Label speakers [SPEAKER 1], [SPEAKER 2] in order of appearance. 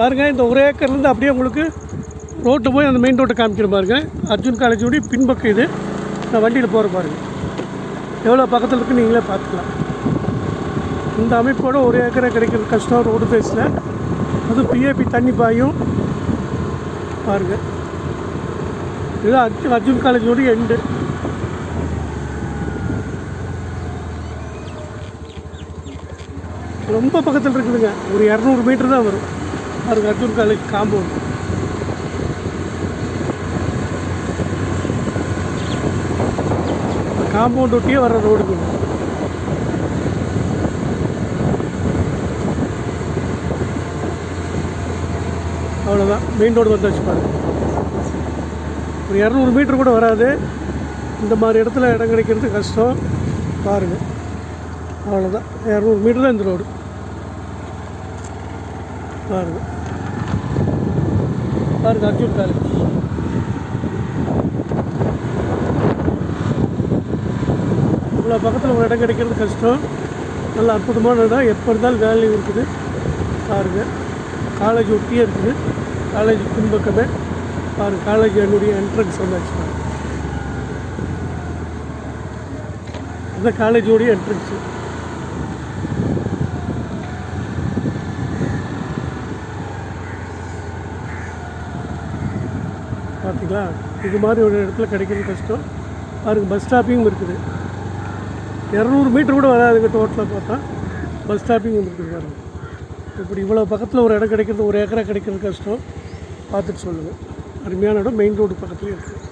[SPEAKER 1] பாருங்கள் இந்த ஒரு ஏக்கர்லேருந்து அப்படியே உங்களுக்கு ரோட்டு போய் அந்த மெயின் ரோட்டை காமிக்கிற பாருங்க. அர்ஜுன் காலேஜோடைய பின்பக்கம் இது. நான் வண்டியில் போகிற பாருங்க. எவ்வளோ பக்கத்தில் இருக்குன்னு நீங்களே பார்த்துக்கலாம். இந்த அமைப்போட ஒரு ஏக்கரை கிடைக்கிறது கஷ்டம் ரோடு ஃபேஸில் அதுவும் பிஏபி தண்ணி பாயும். பாருங்கள் இது அர்ஜுன் அர்ஜுன் காலேஜோடைய எண்டு ரொம்ப பக்கத்தில் இருக்குதுங்க. ஒரு இரநூறு மீட்டர் தான் வரும். பாருங்க அர்ஜுன் காலேஜ் காம்பவுண்ட் காம்பவுண்ட் ஒட்டியே வர ரோடுக்கு அவ்வளோதான் மெயின் ரோடு வந்தாச்சு பாருங்க. ஒரு இரநூறு மீட்ரு கூட வராது. இந்த மாதிரி இடத்துல இடம் கிடைக்கிறது கஷ்டம். பாருங்கள் அவ்வளோதான் இரநூறு மீட்டர் தான் இந்த ரோடு பாருங்கள் பாருங்க அர்ஜுன் காலேஜ் இவ்வளோ பக்கத்தில் ஒரு இடம் கிடைக்கிறது கஷ்டம். நல்ல அற்புதமான இடம் எப்போ இருந்தாலும் வேல்யூ இருக்குது. பாருங்கள் காலேஜ் ஒட்டியே இருக்குது. காலேஜ் பின்பக்கமே. பாருங்கள் காலேஜ் என்னுடைய என்ட்ரன்ஸ் வந்தாச்சு பாருங்கள் இந்த காலேஜோடைய என்ட்ரன்ஸு பார்த்தீங்களா? இது மாதிரி ஒரு இடத்துல கிடைக்கிறது கஷ்டம். பாருங்க பஸ் ஸ்டாப்பிங்கும் இருக்குது. இரநூறு மீட்டர் கூட வராதுங்க டோட்டலாக பார்த்தா. பஸ் ஸ்டாப்பிங்கும் இருக்குது பாருங்க. இப்படி இவ்வளோ பக்கத்தில் ஒரு இடம் கிடைக்கிறது ஒரு ஏக்கரா கிடைக்கிறது கஷ்டம். பார்த்துட்டு சொல்லுங்கள் அருமையான இடம் மெயின் ரோடு பக்கத்துலேயே இருக்குது